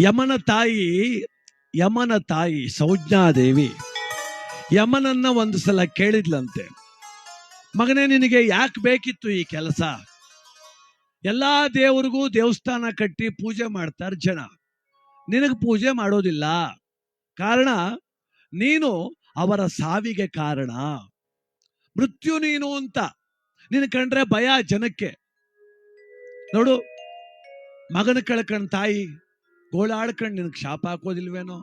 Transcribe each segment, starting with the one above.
ಯಮನ ತಾಯಿ ಯಮನ ತಾಯಿ ಸೌಜ್ಞಾದೇವಿ, ಯಮನನ್ನ ಒಂದು ಸಲ ಕೇಳಿದ್ಲಂತೆ. ಮಗನೇ, ನಿನಗೆ ಯಾಕೆ ಬೇಕಿತ್ತು ಈ ಕೆಲಸ? ಎಲ್ಲಾ ದೇವರಿಗೂ ದೇವಸ್ಥಾನ ಕಟ್ಟಿ ಪೂಜೆ ಮಾಡ್ತಾರೆ ಜನ. ನಿನಗೆ ಪೂಜೆ ಮಾಡೋದಿಲ್ಲ. ಕಾರಣ, ನೀನು ಅವರ ಸಾವಿಗೆ ಕಾರಣ. ಮೃತ್ಯು ನೀನು ಅಂತ. ನಿನ್ ಕಂಡ್ರೆ ಭಯ ಜನಕ್ಕೆ. ನೋಡು, ಮಗನ ಕಳ್ಕಂಡ್ ತಾಯಿ ಗೋಳಾಡ್ಕಂಡು ನಿನಗೆ ಶಾಪ ಹಾಕೋದಿಲ್ವೇನೋ?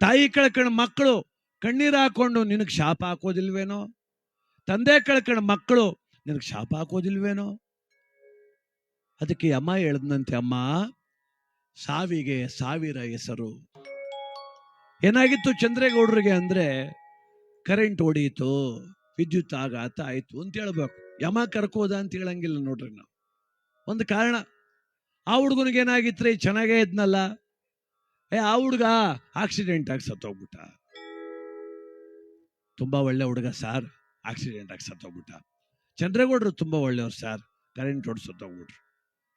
ತಾಯಿ ಕಳ್ಕೊಂಡು ಮಕ್ಕಳು ಕಣ್ಣೀರು ಹಾಕೊಂಡು ನಿನಗೆ ಶಾಪ ಹಾಕೋದಿಲ್ವೇನೋ? ತಂದೆ ಕಳ್ಕೊಂಡು ಮಕ್ಕಳು ನಿನಗೆ ಶಾಪ ಹಾಕೋದಿಲ್ವೇನೋ? ಅದಕ್ಕೆ ಅಮ್ಮ ಹೇಳ್ದಂತೆ ಅಮ್ಮ, ಸಾವಿಗೆ ಸಾವಿರ ಹೆಸರು. ಏನಾಗಿತ್ತು ಚಂದ್ರೇಗೌಡರಿಗೆ ಅಂದ್ರೆ, ಕರೆಂಟ್ ಹೊಡೀತು, ವಿದ್ಯುತ್ ಆಘಾತ ಆಯ್ತು ಅಂತ ಹೇಳ್ಬೇಕು. ಯಮ ಕರ್ಕೋದ ಅಂತ ಹೇಳಂಗಿಲ್ಲ ನೋಡ್ರಿ ನಾವು. ಒಂದು ಕಾರಣ ಆ ಹುಡುಗನಿಗೆ ಏನಾಗಿತ್ರಿ? ಚೆನ್ನಾಗೇ ಇದ್ನಲ್ಲ. ಏ, ಆ ಹುಡುಗ ಆಕ್ಸಿಡೆಂಟ್ ಆಗಿ ಸತ್ತೋಗ್ಬಿಟ್ಟ. ತುಂಬಾ ಒಳ್ಳೆ ಹುಡುಗ ಸಾರ್, ಆಕ್ಸಿಡೆಂಟ್ ಆಗಿ ಸತ್ತೋಗ್ಬಿಟ್ಟ. ಚಂದ್ರೇಗೌಡರು ತುಂಬಾ ಒಳ್ಳೆಯವ್ರು ಸಾರ್, ಕರೆಂಟ್ ಹೊಡೆದು ಸತ್ತೋಗ್ಬಿಟ್ರು.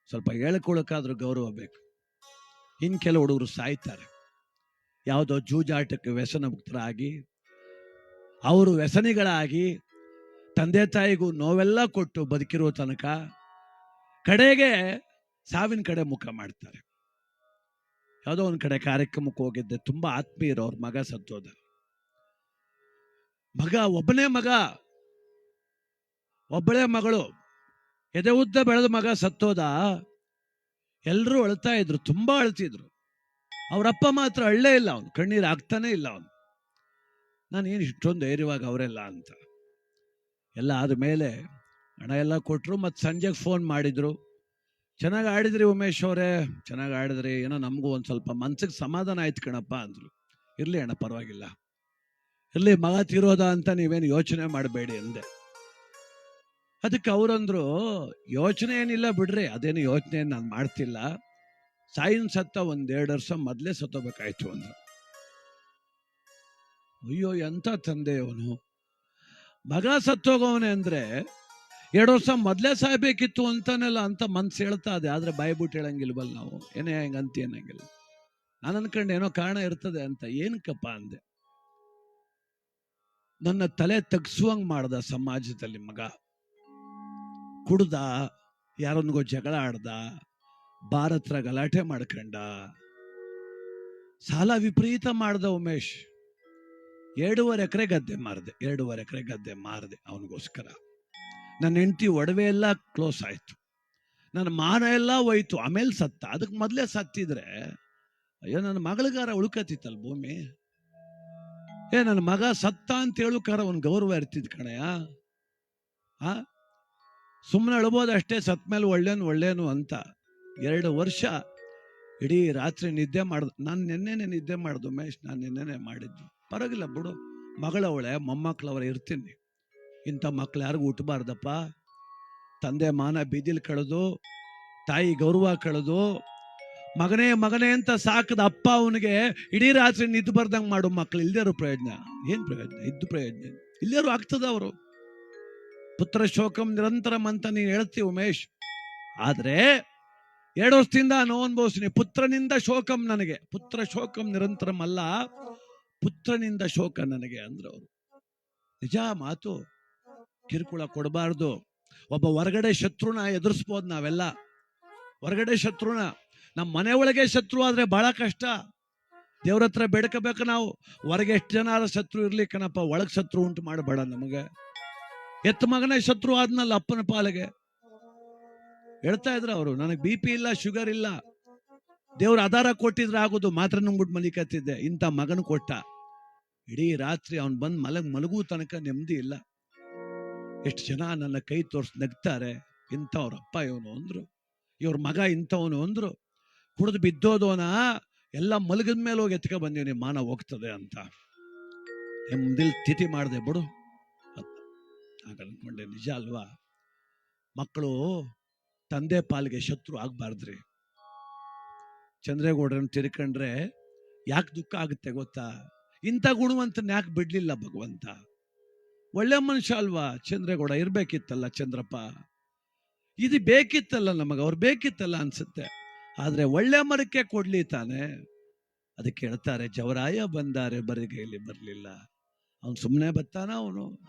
ಸ್ವಲ್ಪ ಹೇಳ್ಕೊಳಕ್ಕಾದ್ರೂ ಗೌರವ ಬೇಕು. ಇನ್ ಕೆಲವು ಹುಡುಗರು ಸಾಯ್ತಾರೆ. ಯಾವುದೋ ಜೂಜಾಟಕ್ಕೆ ವ್ಯಸನ ಮುಕ್ತರಾಗಿ ಅವರು ವ್ಯಸನಿಗಳಾಗಿ, ತಂದೆ ತಾಯಿಗೂ ನೋವೆಲ್ಲ ಕೊಟ್ಟು ಬದುಕಿರೋ ತನಕ, ಕಡೆಗೆ ಸಾವಿನ ಕಡೆ ಮುಖ ಮಾಡ್ತಾರೆ. ಯಾವುದೋ ಒಂದ್ ಕಡೆ ಕಾರ್ಯಕ್ರಮಕ್ಕೆ ಹೋಗಿದ್ದೆ, ತುಂಬಾ ಆತ್ಮೀಯರು ಅವ್ರ ಮಗ ಸತ್ತೋದ ಮಗ, ಒಬ್ಬನೇ ಮಗ. ಒಬ್ಬಳೇ ಮಗಳು. ಎದೆ ಉದ್ದ ಬೆಳೆದ ಮಗ ಸತ್ತೋದ. ಎಲ್ಲರೂ ಅಳ್ತಾ ಇದ್ರು, ತುಂಬಾ ಅಳ್ತಿದ್ರು. ಅವರಪ್ಪ ಮಾತ್ರ ಅಳ್ಳೇ ಇಲ್ಲ ಅವನು, ಕಣ್ಣೀರು ಆಗ್ತಾನೆ ಇಲ್ಲ ಅವನು. ನಾನು ಏನ್ ಇಷ್ಟೊಂದು ಧೈರ್ಯವಾಗಿ ಅವರೆಲ್ಲ ಅಂತ. ಎಲ್ಲ ಆದಮೇಲೆ ಹಣ ಎಲ್ಲ ಕೊಟ್ಟರು ಮತ್ತು ಸಂಜೆಗೆ ಫೋನ್ ಮಾಡಿದ್ರು. ಚೆನ್ನಾಗಿ ಆಡಿದ್ರಿ ಉಮೇಶ್ ಅವರೇ, ಚೆನ್ನಾಗಿ ಆಡಿದ್ರಿ. ಏನೋ ನಮಗೂ ಒಂದು ಸ್ವಲ್ಪ ಮನ್ಸಿಗೆ ಸಮಾಧಾನ ಆಯ್ತು ಕಣಪ್ಪ ಅಂದ್ರು. ಇರ್ಲಿ ಅಣ್ಣ, ಪರವಾಗಿಲ್ಲ. ಇರ್ಲಿ, ಮಗ ತೀರೋದ ಅಂತ ನೀವೇನು ಯೋಚನೆ ಮಾಡಬೇಡಿ ಅಂದೆ. ಅದಕ್ಕೆ ಅವರಂದ್ರು, ಯೋಚನೆ ಏನಿಲ್ಲ ಬಿಡ್ರಿ, ಅದೇನು ಯೋಚನೆ ನಾನು ಮಾಡ್ತಿಲ್ಲ. ಸಾಯಿನ್ ಸತ್ತ ಒಂದೆರಡು ವರ್ಷ ಮೊದಲೇ ಸತ್ತೋಬೇಕಾಯ್ತು ಅಂದ್ರು. ಅಯ್ಯೋ, ಎಂತ ತಂದೆ ಅವನು ಮಗ ಸತ್ತೋಗವನೆ ಅಂದ್ರೆ ಎರಡು ವರ್ಷ ಮೊದಲೇ ಸಾಯ್ಬೇಕಿತ್ತು ಅಂತಾನೆಲ್ಲ ಅಂತ ಮನ್ಸು ಹೇಳ್ತಾ ಇದೆ. ಆದ್ರೆ ಬಾಯ್ಬಿಟ್ಟು ಹೇಳಂಗಿಲ್ವಲ್ಲ ನಾವು. ಏನೇ ಹೆಂಗ ಅಂತ ಏನಂಗಿಲ್ಲ. ನಾನು ಅನ್ಕಂಡು ಏನೋ ಕಾರಣ ಇರ್ತದೆ ಅಂತ. ಏನಕ್ಕಪ್ಪ ಅಂದೆ. ನನ್ನ ತಲೆ ತಗ್ಸುವಂಗ್ ಮಾಡ್ದ ಸಮಾಜದಲ್ಲಿ ಮಗ. ಕುಡ್ದ, ಯಾರೊಂದಿಗೋ ಜಗಳ ಆಡ್ದ ಭಾರತ್ರ ಗಲಾಟೆ ಮಾಡ್ಕಂಡ. ಸಾಲ ವಿಪರೀತ ಮಾಡ್ದ ಉಮೇಶ್. ಎರಡೂವರೆ ಎಕರೆ ಗದ್ದೆ ಮಾರ್ದೆ. ಎರಡೂವರೆ ಎಕರೆ ಗದ್ದೆ ಮಾರ್ದೆ ಅವನಿಗೋಸ್ಕರ. ನನ್ನ ಹೆಂಡತಿ ಒಡವೆ ಎಲ್ಲ ಕ್ಲೋಸ್ ಆಯ್ತು. ನನ್ನ ಮಾನ ಎಲ್ಲ ಹೋಯ್ತು, ಆಮೇಲೆ ಸತ್ತ. ಅದಕ್ಕೆ ಮೊದಲೇ ಸತ್ತಿದ್ರೆ, ಅಯ್ಯೋ, ನನ್ನ ಮಗಳಿಗಾರ ಉಳ್ಕತಿತ್ತಲ್ಲ ಭೂಮಿ? ಏ, ನನ್ನ ಮಗ ಸತ್ತ ಅಂತ ಹೇಳುಕಾರ ಒಂದು ಗೌರವ ಇರ್ತಿದ್ ಕಣಯ್ಯ ಆ? ಸುಮ್ಮನೆ ಅಳ್ಬೋದು ಅಷ್ಟೇ, ಸತ್ ಮೇಲೆ ಒಳ್ಳೇನು ಒಳ್ಳೇನು ಅಂತ. ಎರಡು ವರ್ಷ ಇಡೀ ರಾತ್ರಿ ನಿದ್ದೆ ಮಾಡ್ದು, ನಾನು ನಿನ್ನೆನೆ ನಿದ್ದೆ ಮಾಡ್ದು ಮೇಶ್ ನಾನು ನಿನ್ನೆನೆ ಮಾಡಿದ್ದು. ಪರವಾಗಿಲ್ಲ ಬಿಡು. ಮಗಳವಳೆ, ಮೊಮ್ಮಕ್ಳವ್ರೆ ಇರ್ತೀನಿ. ಇಂಥ ಮಕ್ಳು ಯಾರಿಗೂ ಹುಟ್ಟಬಾರ್ದಪ್ಪ. ತಂದೆ ಮಾನ ಬೀದಿಲ್ ಕಳೆದು, ತಾಯಿ ಗೌರವ ಕಳೆದು, ಮಗನೇ ಮಗನೇ ಅಂತ ಸಾಕದ ಅಪ್ಪ ಅವನಿಗೆ ಇಡೀ ರಾತ್ರಿ ನಿದ್ದು ಬರ್ದಂಗೆ ಮಾಡು ಮಕ್ಳು ಇಲ್ದೇರೋ ಪ್ರಯೋಜನ. ಏನು ಪ್ರಯೋಜನ? ಇದ್ದು ಪ್ರಯೋಜನ. ಇಲ್ಲೇರು ಆಗ್ತದ ಅವರು. ಪುತ್ರ ಶೋಕಂ ನಿರಂತರಂ ಅಂತ ನೀನು ಹೇಳ್ತೀವಿ ಉಮೇಶ್. ಆದರೆ ಎರಡು ವರ್ಷದಿಂದ ನೋವು ಅನುಭವಿಸ್ತೀನಿ. ಪುತ್ರನಿಂದ ಶೋಕಂ ನನಗೆ. ಪುತ್ರ ಶೋಕಂ ನಿರಂತರಂ ಅಲ್ಲ ಪುತ್ರನಿಂದ ಶೋಕ ನನಗೆ ಅಂದ್ರೆ ಅವರು. ನಿಜ ಮಾತು? ಕಿರುಕುಳ ಕೊಡಬಾರ್ದು. ಒಬ್ಬ ಹೊರಗಡೆ ಶತ್ರುನ ಎದುರಿಸ್ಬೋದು ನಾವೆಲ್ಲ. ಹೊರಗಡೆ ಶತ್ರುನ. ನಮ್ಮ ಮನೆ ಒಳಗೆ ಶತ್ರು ಆದರೆ ಬಹಳ ಕಷ್ಟ. ದೇವ್ರ ಹತ್ರ ಬೇಡ್ಕೋಬೇಕು ನಾವು. ಹೊರಗೆ ಎಷ್ಟು ಜನ ಶತ್ರು ಇರ್ಲಿ ಕಣಪ್ಪ, ಒಳಗೆ ಶತ್ರು ಉಂಟು ಮಾಡಬೇಡ ನಮಗೆ. ಎತ್ತ ಮಗನೇ ಶತ್ರು ಆದ್ನಲ್ಲ ಅಪ್ಪನ ಪಾಲಿಗೆ. ಹೇಳ್ತಾ ಇದ್ರು ಅವರು, ನನಗೆ ಬಿ ಪಿ ಇಲ್ಲ, ಶುಗರ್ ಇಲ್ಲ. ದೇವ್ರ ಆಧಾರ ಕೊಟ್ಟಿದ್ರೆ ಆಗೋದು, ಮಾತ್ರ ನಂಬಿಟ್ಟು ಮಲಿಕತ್ತಿದ್ದೆ ಇಂಥ ಮಗನ ಕೊಟ್ಟ. ಇಡೀ ರಾತ್ರಿ ಅವ್ನು ಬಂದು ಮಲಗ್ ಮಲಗುವ ತನಕ ನೆಮ್ಮದಿ ಇಲ್ಲ. ಎಷ್ಟು ಜನ ನನ್ನ ಕೈ ತೋರ್ಸ್ ನಗ್ತಾರೆ, ಇಂಥವ್ರ ಅಪ್ಪ ಇವನು ಅಂದ್ರು. ಇವ್ರ ಮಗ ಇಂಥವನು ಅಂದ್ರು. ಕುಡಿದು ಬಿದ್ದೋದೋನ, ಎಲ್ಲ ಮಲಗಿದ ಮೇಲೆ ಹೋಗಿ ಎತ್ಕ ಬಂದೀನಿ ಮಾನ ಹೋಗ್ತದೆ ಅಂತ. ನೆಮ್ಮದಿಲ್ ತಿಥಿ ಮಾಡಿದೆ ಬಿಡು. ಅನ್ಕೊಂಡೆ, ನಿಜ ಅಲ್ವಾ? ಮಕ್ಕಳು ತಂದೆ ಪಾಲಿಗೆ ಶತ್ರು ಆಗ್ಬಾರ್ದ್ರಿ. ಚಂದ್ರೇಗೌಡರನ್ನು ತಿರ್ಕಂಡ್ರೆ ಯಾಕೆ ದುಃಖ ಆಗುತ್ತೆ ಗೊತ್ತಾ? ಇಂಥ ಗುಣವಂತನ ಯಾಕೆ ಬಿಡ್ಲಿಲ್ಲ ಭಗವಂತ? ಒಳ್ಳೆ ಮನುಷ್ಯ ಅಲ್ವಾ? ಚಂದ್ರೇಗೌಡ ಇರಬೇಕಿತ್ತಲ್ಲ ಚಂದ್ರಪ್ಪ? ಇದು ಬೇಕಿತ್ತಲ್ಲ ನಮಗೆ, ಅವ್ರು ಬೇಕಿತ್ತಲ್ಲ ಅನ್ಸುತ್ತೆ. ಆದ್ರೆ ಒಳ್ಳೆ ಮರಕ್ಕೆ ಕೊಡ್ಲಿ ತಾನೆ? ಅದಕ್ಕೆ ಹೇಳ್ತಾರೆ, ಜವರಾಯ ಬಂದಾರೆ ಬರಿಗೈಲಿ ಬರಲಿಲ್ಲ. ಅವನು ಸುಮ್ಮನೆ ಬತ್ತಾನ ಅವನು.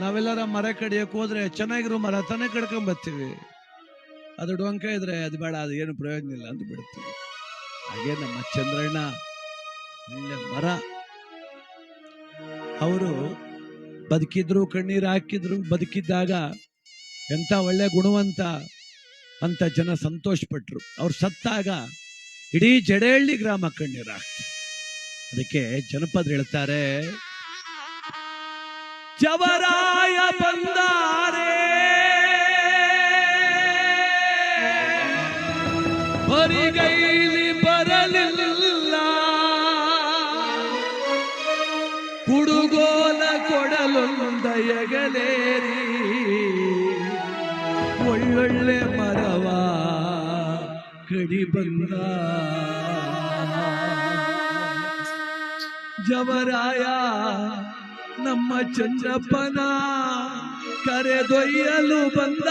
ನಾವೆಲ್ಲರ ಮರ ಕಡಿಯಕ್ ಹೋದ್ರೆ ಚೆನ್ನಾಗಿರೋ ಮರ ತಾನೇ ಕಡ್ಕೊಂಡ್ ಬರ್ತೀವಿ. ಅದು ಡೊಂಕ ಇದ್ರೆ ಅದು ಬೇಡ, ಅದು ಏನು ಪ್ರಯೋಜನ ಇಲ್ಲ ಅಂತ ಬಿಡ್ತೀವಿ. ಹಾಗೆ ನಮ್ಮ ಚಂದ್ರಣ್ಣ ಒಳ್ಳೆ ಮರ. ಅವರು ಬದುಕಿದ್ರು ಕಣ್ಣೀರು ಹಾಕಿದ್ರು ಬದುಕಿದ್ದಾಗ ಎಂತ ಒಳ್ಳೆ ಗುಣವಂತ ಅಂತ ಜನ ಸಂತೋಷ ಪಟ್ರು ಅವ್ರು ಸತ್ತಾಗ ಇಡೀ ಜಡೇಹಳ್ಳಿ ಗ್ರಾಮ ಕಣ್ಣೀರು ಅದಕ್ಕೆ ಜನಪದ ಹೇಳ್ತಾರೆ, ಜವರಾಯ ಬಂದಾರೆ. ಕಡಿ ಬಂದ. ಜವರಾಯ ನಮ್ಮ ಚಂದ್ರಪ್ಪನ ಕರೆದೊಯ್ಯಲು ಬಂದ.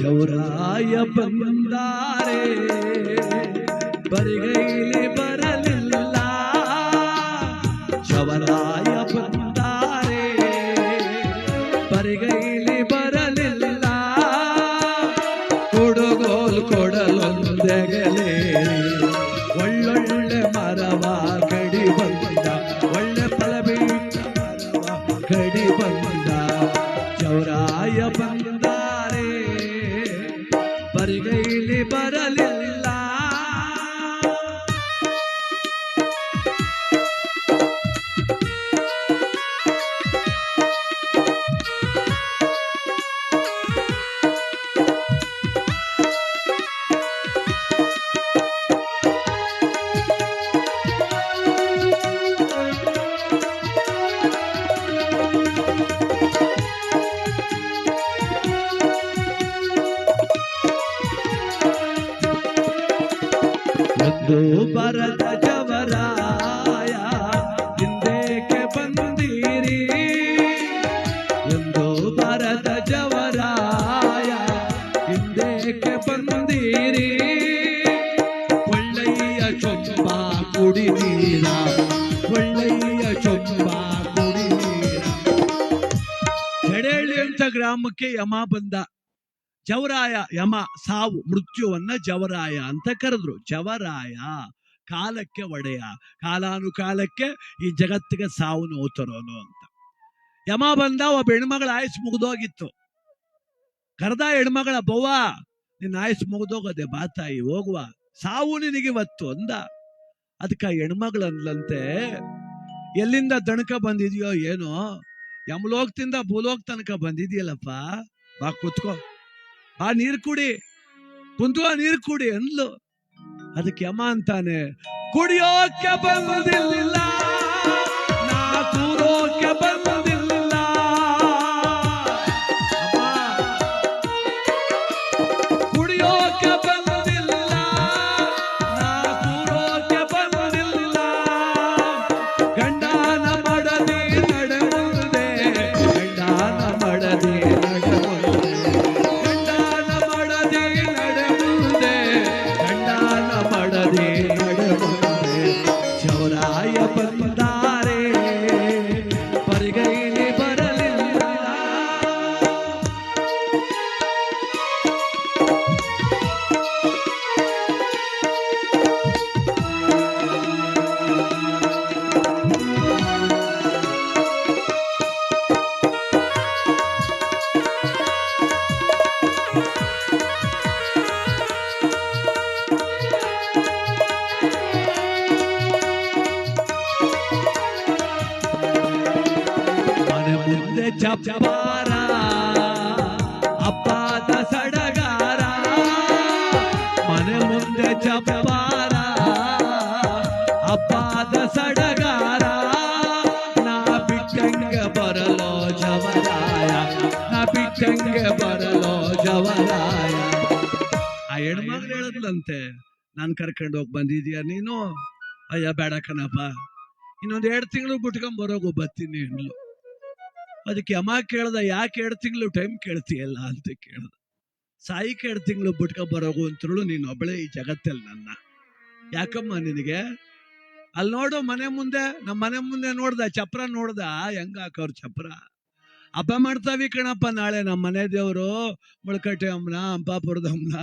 ಜವರಾಯ ಬಂದಾರೆ ಬರಿಗೈಲಿ ಬರಲಿಲ್ಲ ಚೊಂಬ ಕುಡಿ ನೀರ ಒಳ್ಳೆಯ ಅಂತ ಗ್ರಾಮಕ್ಕೆ ಯಮ ಬಂದ. ಜವರಾಯ, ಯಮ, ಸಾವು, ಮೃತ್ಯುವನ್ನ ಜವರಾಯ ಅಂತ ಕರೆದ್ರು. ಜವರಾಯ, ಕಾಲಕ್ಕೆ ಒಡೆಯ. ಕಾಲಾನುಕಾಲಕ್ಕೆ ಈ ಜಗತ್ತಿಗೆ ಸಾವು ನೋತರೋನು ತರೋನು ಅಂತ. ಯಮ ಬಂದ, ಒಬ್ಬ ಹೆಣ್ಮಗಳ ಆಯುಸ್ ಮುಗಿದೋಗಿತ್ತು. ಕರೆದ ಹೆಣ್ಮಗಳ, ಬವ್ವ, ನಿನ್ನ ಆಯುಸ್ ಮುಗಿದೋಗದೆ ಬಾತಾಯಿ ಹೋಗುವ. ಸಾವು ನಿನಗಿವತ್ತು ಅಂದ. ಅದಕ್ಕೆ ಹೆಣ್ಮಗಳು ಅಂದ್ಲಂತೆ ಎಲ್ಲಿಂದ ದಣಕ ಬಂದಿದೆಯೋ ಏನೋ, ಯಮಲೋಕದಿಂದ ಭೂಲೋಕ್ ತನಕ ಬಂದಿದೆಯಲ್ಲಪ್ಪ? ಬಾ ಕುತ್ಕೋ. ಬಾ ನೀರು ಕುಡಿ. ಕುಂತು ನೀರು ಕುಡಿ ಅಂದ್ಲು. ಅದಕ್ಕೆ ಯಮ ಅಂತಾನೆ, ಕುಡಿಯೋಕೆ ಬಂದಿಲ್ಲ ನಾ ಕೂರೋಕೆ ಬಂದಿಲ್ಲ ಜವರಾಯ. ನಾ ಬಿಟ್ಟಂಗೆ ಬರಲೋ ಜವರಾಯ. ಆ ಹೆಣ್ಮಗಳು ಹೇಳದ್ಲಂತೆ ನಾನ್ ಕರ್ಕೊಂಡು ಹೋಗಿ ಬಂದಿದೀಯ ನೀನು? ಅಯ್ಯ, ಬೇಡ ಕಣಪ್ಪ. ಇನ್ನೊಂದ್ ಎರಡು ತಿಂಗಳು ಬಿಟ್ಕೊಂಡ್ ಬರೋಗು ಬರ್ತೀನಿ ಅಂದ್ಲು ಅದಕ್ಕೆ ಅಮ್ಮ ಕೇಳ್ದ, ಯಾಕೆ ಎರಡು ತಿಂಗಳು ಟೈಮ್ ಕೇಳ್ತೀಯಲ್ಲ ಅಂತ ಕೇಳ್ದ. ಸಾಯಿಗೆ ಎರಡು ತಿಂಗಳು ಬಿಟ್ಕೊ ಬರೋಗು ಅಂತೇಳು ನೀನು ಒಬ್ಬಳೇ ಈ ಜಗತ್ತಲ್ಲಿ ನನ್ನ. ಯಾಕಮ್ಮ ನಿನಗೆ? ಅಲ್ಲಿ ನೋಡು ಮನೆ ಮುಂದೆ ನಮ್ಮ ಮನೆ ಮುಂದೆ ನೋಡ್ದ, ಚಪ್ರ ನೋಡ್ದ, ಹೆಂಗ ಹಾಕೋರು ಚಪ್ರ? ಹಬ್ಬ ಮಾಡ್ತಾವಿ ಕಣಪ್ಪ ನಾಳೆ ನಮ್ಮ ಮನೆ ದೇವರು. ಮುಳ್ಕಟ್ಟೆ ಅಮ್ಮನ ಅಂಪಾಪುರದ ಅಮ್ಮನ,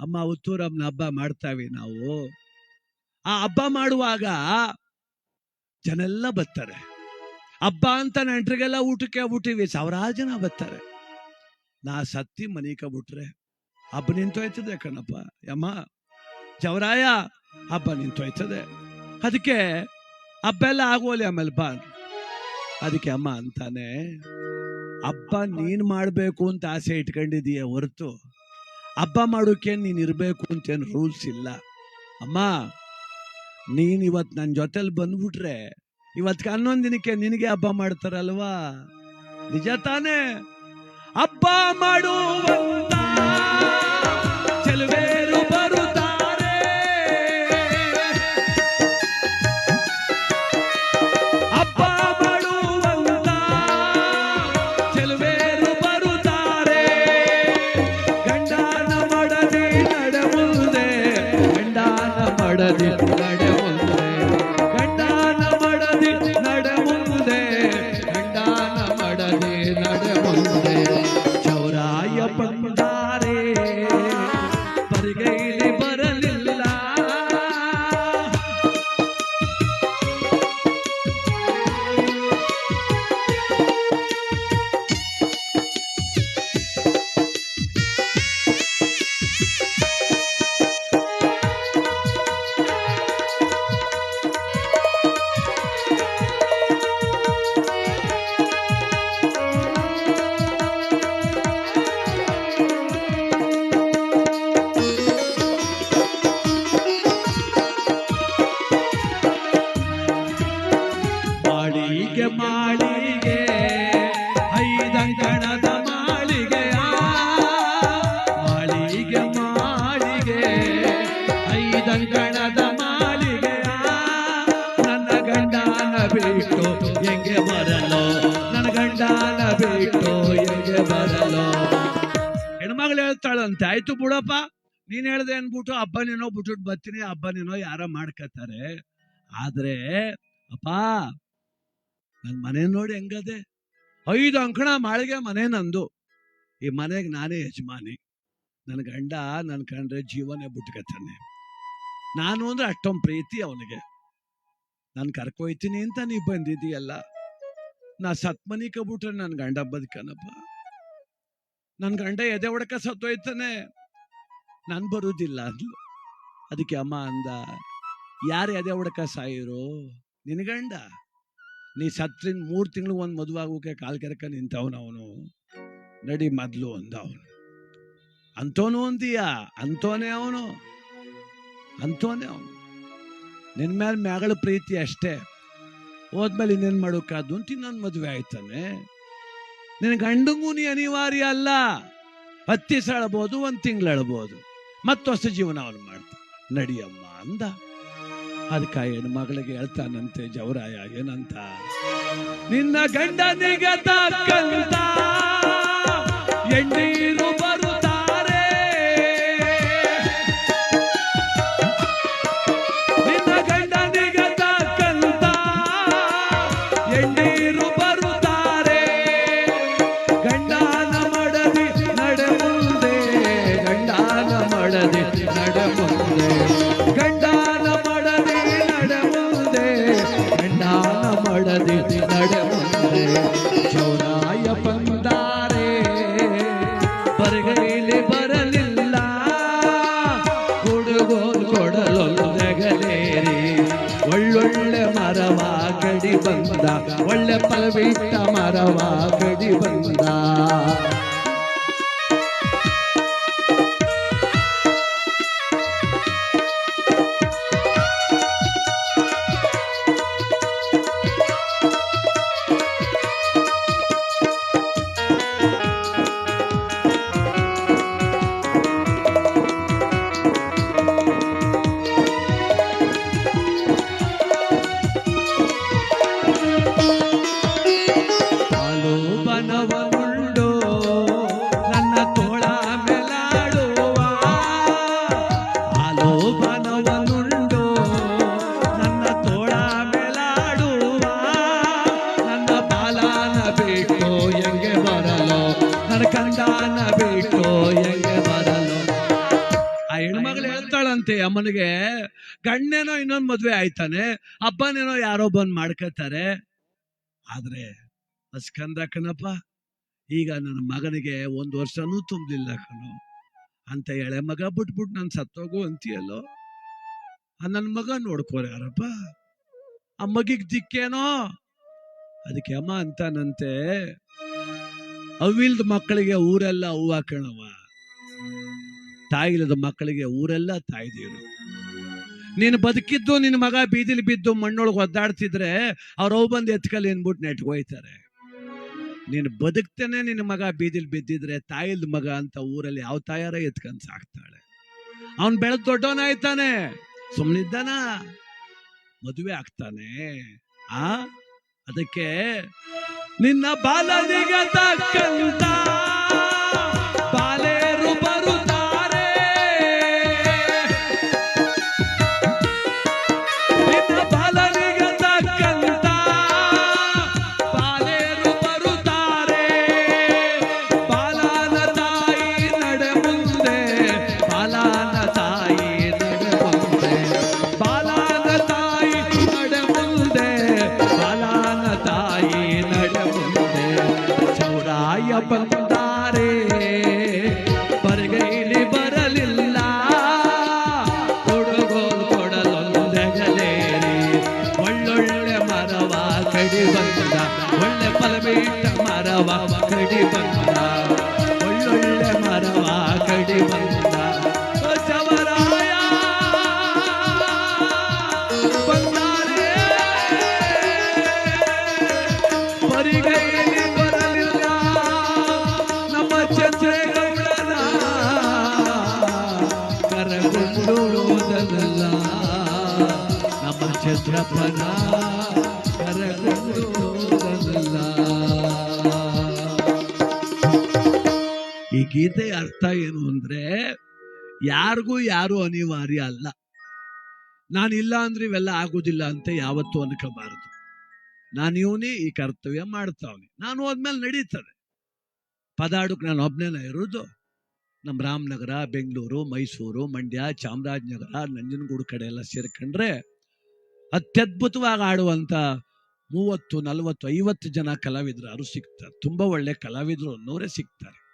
ಅಮ್ಮ ಉತ್ತೂರಮ್ಮನ ಹಬ್ಬ ಮಾಡ್ತಾವಿ ನಾವು. ಆ ಹಬ್ಬ ಮಾಡುವಾಗ ಜನೆಲ್ಲ ಬರ್ತಾರೆ. ಹಬ್ಬ ಅಂತ ನೆಂಟ್ರಿಗೆಲ್ಲ ಊಟಕ್ಕೆ ಬಿಟ್ಟಿವಿ ಸಾವಿರಾರು ಜನ ಬರ್ತಾರೆ. ನಾ ಸತ್ತಿ ಮನಿಕ ಬಿಟ್ರೆ ಹಬ್ಬ ನಿಂತೋಯ್ತದೆ ಕಣಪ್ಪ. ಯಮ್ಮ, ಜವರಾಯ, ಹಬ್ಬ ನಿಂತೋಯ್ತದೆ. ಅದಕ್ಕೆ ಹಬ್ಬ ಎಲ್ಲ ಆಗೋಲಿ ಆಮೇಲೆ ಬಾ ಅದಕ್ಕೆ ಅಮ್ಮ ಅಂತಾನೆ, ಅಪ್ಪ, ನೀನ್ ಮಾಡ್ಬೇಕು ಅಂತ ಆಸೆ ಇಟ್ಕೊಂಡಿದೀಯ ಹೊರತು. ಹಬ್ಬ ಮಾಡೋಕೆ ನೀನ್ ಇರ್ಬೇಕು ಅಂತೇನು ರೂಲ್ಸ್ ಇಲ್ಲ. ಅಮ್ಮ, ನೀನ್ ಇವತ್ ನನ್ನ ಜೊತೆಲಿ ಬಂದ್ಬಿಟ್ರೆ ಇವತ್ತು ಹನ್ನೊಂದು ದಿನಕ್ಕೆ ನಿನಗೆ ಹಬ್ಬ ಮಾಡ್ತಾರಲ್ವಾ? ನಿಜ ತಾನೇ. ಹಬ್ಬ ಮಾಡುವಂತ ಹೇಳ್ತಾಳಂತೆ ಆಯ್ತು ಬಿಡಪ್ಪ. ನೀನ್ ಹೇಳ್ದೆ ಅನ್ಬಿಟ್ಟು ಹಬ್ಬನೇನೋ ಬಿಟ್ಬಿಟ್ಟು ಬರ್ತೀನಿ ಹಬ್ಬನೇನೋ ಯಾರ ಮಾಡ್ಕತ್ತಾರೆ ಆದ್ರೆ, ಅಪ್ಪ, ನನ್ ಮನೆ ನೋಡಿ ಹೆಂಗದೆ? ಐದು ಅಂಕಣ ಮಾಳಿಗೆ ಮನೆ ನಂದು. ಈ ಮನೆಗೆ ನಾನೇ ಯಜಮಾನಿ. ನನ್ನ ಗಂಡ ನನ್ ಕಂಡ್ರೆ ಜೀವನೇ ಬಿಟ್ಕತ್ತಾನೆ ನಾನು ಅಂದ್ರೆ ಅಷ್ಟೊಂದು ಪ್ರೀತಿ ಅವನಿಗೆ. ನಾನು ಕರ್ಕೊಯ್ತೀನಿ ಅಂತ ನೀ ಬಂದಿದ್ದೀಯಲ್ಲ. ನಾ ಸತ್ಮನಿ ಕಬಿಟ್ರೆ ನನ್ನ ಗಂಡ ಬದುಕನಪ್ಪ. ನನ್ನ ಗಂಡ ಎದೆ ಒಡಕ ಸತ್ತೋಯ್ತಾನೆ. ನಾನು ಬರುವುದಿಲ್ಲ ಅಂದ್ಲು. ಅದಕ್ಕೆ ಅಮ್ಮ ಅಂದ, ಯಾರು ಎದೆ ಒಡಕ ಸಾಯಿರೋ? ನಿನ್ ಗಂಡ. ನೀ ಸತ್ರಿನ ಮೂರು ತಿಂಗಳು ಒಂದು ಮದುವೆ ಆಗೋಕೆ ಕಾಲ್ ಕೆರಕ ನಿಂತವನು ಅವನು. ನಡಿ ಮೊದ್ಲು ಅಂದ ಅವನು. ಅಂತೋನು ಅಂತೀಯ ಅಂತೋನೆ ಅವನು. ಅಂತೋನೆ ಅವನು. ನಿನ್ ಮೇಲೆ ಮ್ಯಾಗಳ ಪ್ರೀತಿ ಅಷ್ಟೇ. ಹೋದ್ಮೇಲೆ ಇನ್ನೇನ್ ಮಾಡೋಕ್ಕಾದ್ದು ಅಂತ ಇನ್ನೊಂದು ಮದುವೆ ಆಯ್ತಾನೆ. ನಿನ್ನ ಗಂಡಂಗೂ ನೀ ಅನಿವಾರ್ಯ ಅಲ್ಲ. ಹತ್ತಿ ಸಳಬಹುದು ಒಂದು ತಿಂಗಳು ಅಳ್ಬೋದು ಹೊಸ ಜೀವನ ಅವನು ಮಾಡ್ತಾನೆ. ನಡಿಯಮ್ಮ ಅಂದ. ಅದಕ್ಕೆ ಏನು ಹೆಣ್ಮಗಳಿಗೆ ಹೇಳ್ತಾನಂತೆ, ಜವರಾಯ, ಏನಂತ? ನಿನ್ನ ಗಂಡನಿಗೆ ಬಿಟ್ಟು ಹೆಂಗೆ ಬರಲು ಆ ಹೆಣ್ಮಗಳು ಹೇಳ್ತಾಳಂತೆ ಅಮ್ಮನಿಗೆ ಗಂಡೇನೋ ಇನ್ನೊಂದ್ ಮದ್ವೆ ಆಯ್ತಾನೆ ಅಪ್ಪನೇನೋ ಯಾರೋ ಬಂದ್ ಮಾಡ್ಕೋತಾರೆ. ಆದ್ರೆ ಅಸ್ಕಂದ ಕಣಪ್ಪ ಈಗ ನನ್ನ ಮಗನಿಗೆ ಒಂದು ವರ್ಷನೂ ತುಂಬಲಿಲ್ಲ ಕಣೋ. ಅಂತ ಎಳೆ ಮಗ ಬಿಟ್ಬಿಟ್ಟು ನಾನು ಸತ್ತೋಗು ಅಂತೀಯಲ್ಲೋ? ಆ ನನ್ನ ಮಗ ನೋಡ್ಕೋರ ಯಾರಪ್ಪ? ಆ ಮಗಿಗೆ ದಿಕ್ಕೇನೋ? ಅದಕ್ಕೆ ಅಮ್ಮ ಅಂತಾನಂತೆ ಅವಿಲ್ದ ಮಕ್ಕಳಿಗೆ ಊರೆಲ್ಲ ಹೂವ ಕಣವ ತಾಯಿಲದ ಮಕ್ಕಳಿಗೆ ಊರೆಲ್ಲ ತಾಯ್ದೀರು ನೀನು ಬದುಕಿದ್ದು, ನಿನ್ನ ಮಗ ಬೀದಿಲಿ ಬಿದ್ದು ಮಣ್ಣೊಳಗೆ ಒದ್ದಾಡ್ತಿದ್ರೆ ಅವ್ರ ಅವು ಬಂದು ಎತ್ಕಲ್ಲಿ ಅನ್ಬಿಟ್ಟು ನೆಟ್ಕೋಯ್ತಾರೆ ನೀನು ಬದುಕ್ತೇನೆ, ನಿನ್ನ ಮಗ ಬೀದಿಲಿ ಬಿದ್ದಿದ್ರೆ ತಾಯಿಲ್ದ ಮಗ ಅಂತ ಊರಲ್ಲಿ ಯಾವ ತಾಯಾರ ಎತ್ಕೊಂಡ್ ಸಾಕ್ತಾಳೆ? ಅವನ್ ಬೆಳೆದ್ ದೊಡ್ಡವನಾಯ್ತಾನೆ ಸುಮ್ಮನಿದ್ದಾನ ಮದುವೆ ಆಗ್ತಾನೆ. ಆ? ಅದಕ್ಕೆ ನಿನ್ನ ಬಾಲನಿಗೆ ತಕ್ಕಂತ ಚೌರಾಯ ನಮ್ಮ ಈ ಗೀತೆಯ ಅರ್ಥ ಏನು ಅಂದ್ರೆ, ಯಾರಿಗೂ ಯಾರು ಅನಿವಾರ್ಯ ಅಲ್ಲ. ನಾನಿಲ್ಲ ಅಂದ್ರೆ ಇವೆಲ್ಲ ಆಗುದಿಲ್ಲ ಅಂತ ಯಾವತ್ತೂ ಅನ್ಕೋಬಾರದು. ನಾನು ಇವನೇ ಈ ಕರ್ತವ್ಯ ಮಾಡ್ತಾವನೆ. ನಾನು ಹೋದ್ಮೇಲೆ ನಡೀತದೆ. ಪದಾಡಕ್ಕೆ ನಾನು ಒಬ್ಬನೇನ ಇರೋದು ನಮ್ಮ ರಾಮನಗರ, ಬೆಂಗಳೂರು, ಮೈಸೂರು, ಮಂಡ್ಯ, ಚಾಮರಾಜನಗರ, ನಂಜನಗೂಡು ಕಡೆ ಎಲ್ಲ ಸೇರ್ಕೊಂಡ್ರೆ ಅತ್ಯದ್ಭುತವಾಗಿ ಆಡುವಂತ ಮೂವತ್ತು, ನಲವತ್ತು, ಐವತ್ತು ಜನ ಕಲಾವಿದರು ಅವರು ಸಿಗ್ತಾರೆ. ತುಂಬಾ ಒಳ್ಳೆ ಕಲಾವಿದರು ಅನ್ನೋರೇ ಸಿಗ್ತಾರೆ.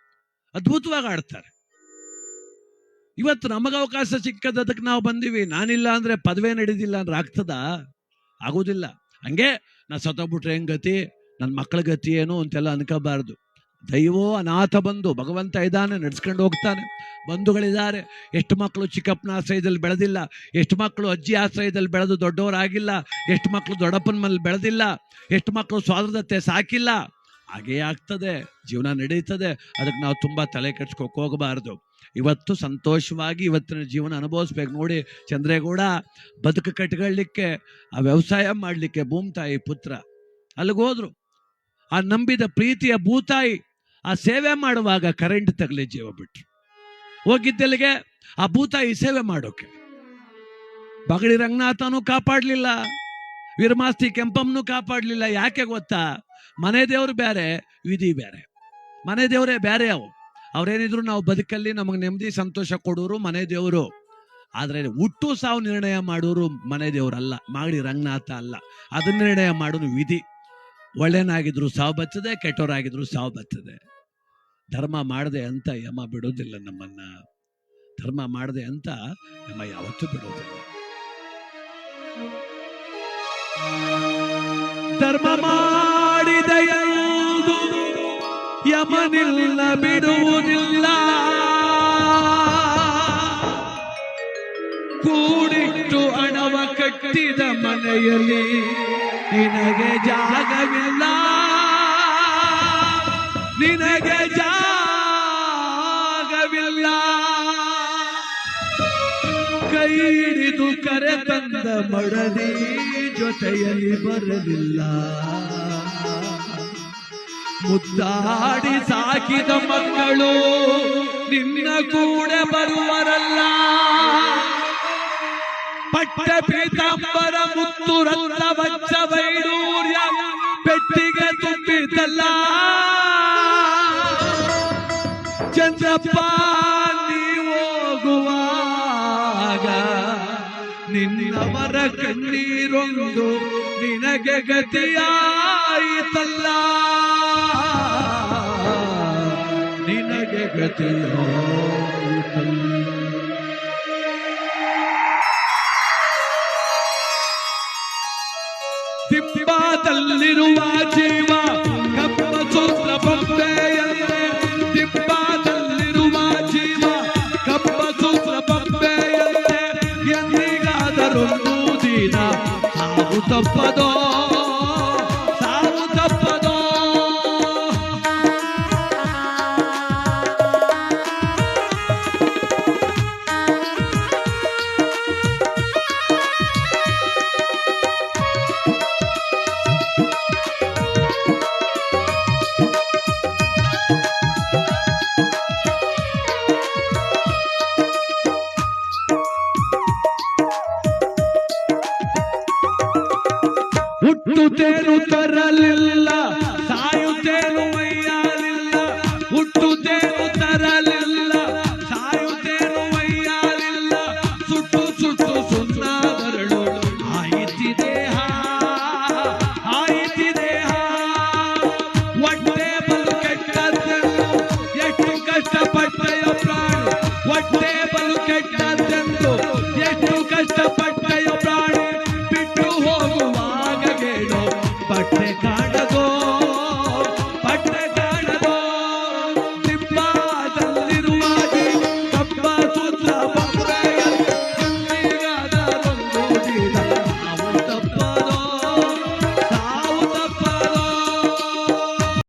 ಅದ್ಭುತವಾಗಿ ಆಡ್ತಾರೆ. ಇವತ್ತು ನಮಗೆ ಅವಕಾಶ ಸಿಕ್ಕದಕ್ಕೆ ನಾವು ಬಂದಿವಿ. ನಾನಿಲ್ಲ ಅಂದ್ರೆ ಪದವೇ ನಡೆದಿಲ್ಲ ಅಂದ್ರೆ ಆಗ್ತದ? ಆಗೋದಿಲ್ಲ. ಹಂಗೆ ನಾ ಸತ್ತೋಗ್ಬಿಟ್ರೆ ಗತಿ? ನನ್ನ ಮಕ್ಕಳ ಗತಿ ಏನು ಅಂತೆಲ್ಲ ಅನ್ಕೋಬಾರ್ದು. ದೈವೋ ಅನಾಥ ಬಂದು ಭಗವಂತ ಇದ್ದಾನೆ, ನಡ್ಸ್ಕೊಂಡು ಹೋಗ್ತಾನೆ. ಬಂಧುಗಳಿದ್ದಾರೆ. ಎಷ್ಟು ಮಕ್ಕಳು ಚಿಕ್ಕಪ್ಪನ ಆಶ್ರಯದಲ್ಲಿ ಬೆಳೆದಿಲ್ಲ. ಎಷ್ಟು ಮಕ್ಕಳು ಅಜ್ಜಿ ಆಶ್ರಯದಲ್ಲಿ ಬೆಳೆದು ದೊಡ್ಡವರಾಗಿಲ್ಲ. ಎಷ್ಟು ಮಕ್ಕಳು ದೊಡ್ಡಪ್ಪನ ಮೇಲೆ ಬೆಳೆದಿಲ್ಲ. ಎಷ್ಟು ಮಕ್ಕಳು ಸ್ವಾತಂತ್ರ್ಯತೆ ಸಾಕಿಲ್ಲ. ಹಾಗೇ ಆಗ್ತದೆ. ಜೀವನ ನಡೀತದೆ. ಅದಕ್ಕೆ ನಾವು ತುಂಬ ತಲೆ ಕೆಡ್ಸ್ಕೊಕ್ ಹೋಗಬಾರ್ದು. ಇವತ್ತು ಸಂತೋಷವಾಗಿ ಇವತ್ತಿನ ಜೀವನ ಅನುಭವಿಸ್ಬೇಕು ನೋಡಿ ಚಂದ್ರೇಗೌಡ. ಬದುಕು ಕಟ್ಕೊಳ್ಳಿಕ್ಕೆ ಆ ವ್ಯವಸಾಯ ಮಾಡಲಿಕ್ಕೆ ಭೂಮ್ತಾಯಿ ಪುತ್ರ. ಅಲ್ಲಿಗೆ ಹೋದ್ರು. ಆ ನಂಬಿದ ಪ್ರೀತಿಯ ಭೂತಾಯಿ ಆ ಸೇವೆ ಮಾಡುವಾಗ ಕರೆಂಟ್ ತಗಲಿ ಜೀವ ಬಿಟ್ರು. ಹೋಗಿದ್ದೆಲ್ಲಿಗೆ ಆ ಭೂತಾಯಿ ಸೇವೆ ಮಾಡೋಕೆ. ಬಗಡಿ ರಂಗನಾಥನೂ ಕಾಪಾಡಲಿಲ್ಲ, ವೀರಮಾಸ್ತಿ ಕೆಂಪಮ್ಮನೂ ಕಾಪಾಡಲಿಲ್ಲ. ಯಾಕೆ ಗೊತ್ತಾ? ಮನೆ ದೇವ್ರು ಬೇರೆ ವಿಧಿ ಬೇರೆ ಮನೆ ದೇವರೇ ಬೇರೆ ಅವು. ಅವ್ರೇನಿದ್ರು ನಾವು ಬದುಕಲ್ಲಿ ನಮಗೆ ನೆಮ್ಮದಿ, ಸಂತೋಷ ಕೊಡೋರು ಮನೆ ದೇವರು. ಆದರೆ ಹುಟ್ಟು ಸಾವು ನಿರ್ಣಯ ಮಾಡೋರು ಮನೆ ದೇವರಲ್ಲ, ಮಾಗಡಿ ರಂಗನಾಥ ಅಲ್ಲ. ಅದನ್ನ ನಿರ್ಣಯ ಮಾಡೋನು ವಿಧಿ. ಒಳ್ಳೆನಾಗಿದ್ರು ಸಾವು ಬತ್ತದೆ ಕೆಟ್ಟವರಾಗಿದ್ರು ಸಾವು ಬತ್ತದೆ ಧರ್ಮ ಮಾಡದೆ ಅಂತ ಯಮ ಬಿಡೋದಿಲ್ಲ ನಮ್ಮನ್ನ. ಧರ್ಮ ಮಾಡದೆ ಅಂತ ಯಮ ಯಾವತ್ತೂ ಬಿಡೋದಿಲ್ಲ. ಧರ್ಮ ಮಾಡಿದ ಯಮನಿಲ್ಲ ಬಿಡುವುದಿಲ್ಲ. ಕೂಡಿಟ್ಟು ಹಣವ ಕಟ್ಟಿದ ಮನೆಯಲ್ಲಿ ನಿನಗೆ ಜಾಗವಿಲ್ಲ. ನಿನಗೆ ಜಾಗವಿಲ್ಲ. ಕೈ ಹಿಡಿದು ಕರೆ ತಂದ ಮಡದಿ ಜೊತೆಯಲ್ಲಿ ಬರಲಿಲ್ಲ. ಮುದ್ದಾಡಿ ಸಾಕಿದ ಮಕ್ಕಳು ನಿನ್ನ ಕೂಡ ಬರುವರಲ್ಲ. ಪಟ್ಟ ಪೀತಾಂಬರ ಮುತ್ತು ನೀವು ಹೋಗುವಾಗ ನಿನ್ನವರ ಕಣ್ಣೀರೊಂದು ನಿನಗೆ ಗತಿಯಾಯಿತಲ್ಲ. ನಿನಗೆ ಗತಿಯಾಯಿತಲ್ಲ. ದಿಬ್ಬದಲ್ಲಿರುವ ಜೀವ ಕಪ್ಪ ಸೂತ್ರ ಬೊಬ್ಬೆಯಂತೆ المدينة حرب تنفضح